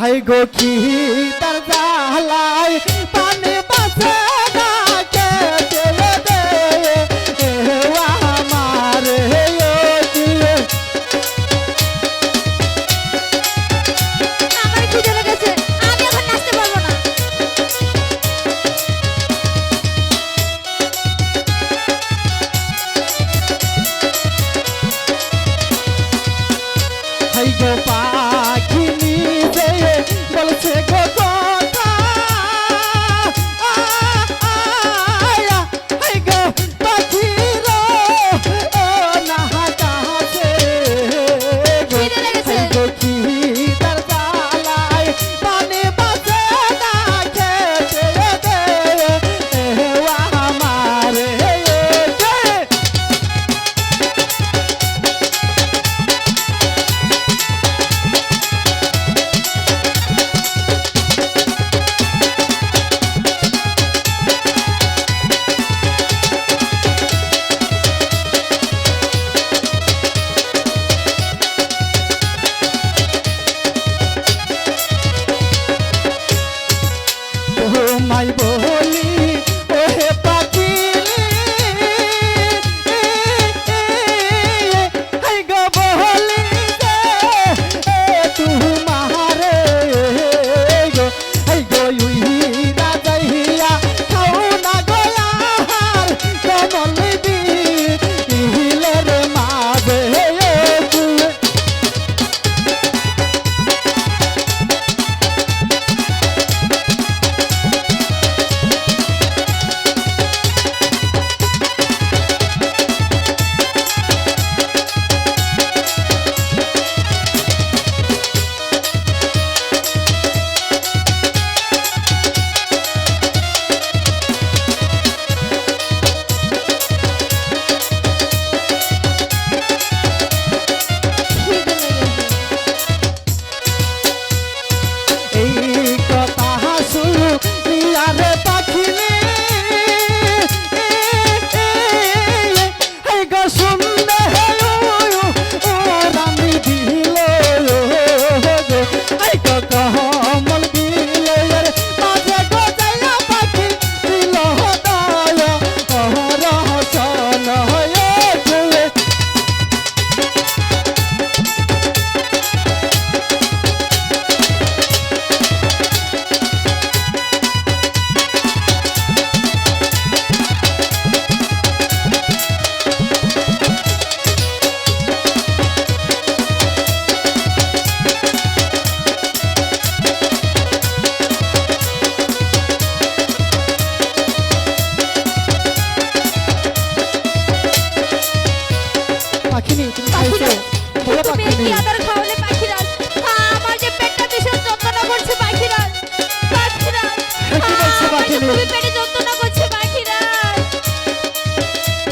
High গো কি তার জালাই পানি গো পাখি বলছে গো পাখিনি তুমি খাইছো? বলো পাখিনি আদর খাওয়ালে পাখিরাজ হ্যাঁ, আমার যে পেটটা ভীষণ যন্ত্রণা করছে পাখিরাজ পাখিরাজ কি বলছো আমার যে পাখিনি? খুবই পেটে যন্ত্রণা করছে পাখিরাজ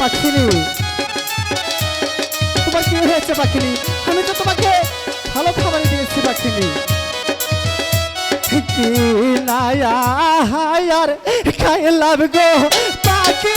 পাখিনি তোমার কি হয়েছে পাখিনি আমি তো তোমাকে ভালো খাবার দিয়েছি পাখিনি কি নায়া হায়ার খাইলাম গো পাখি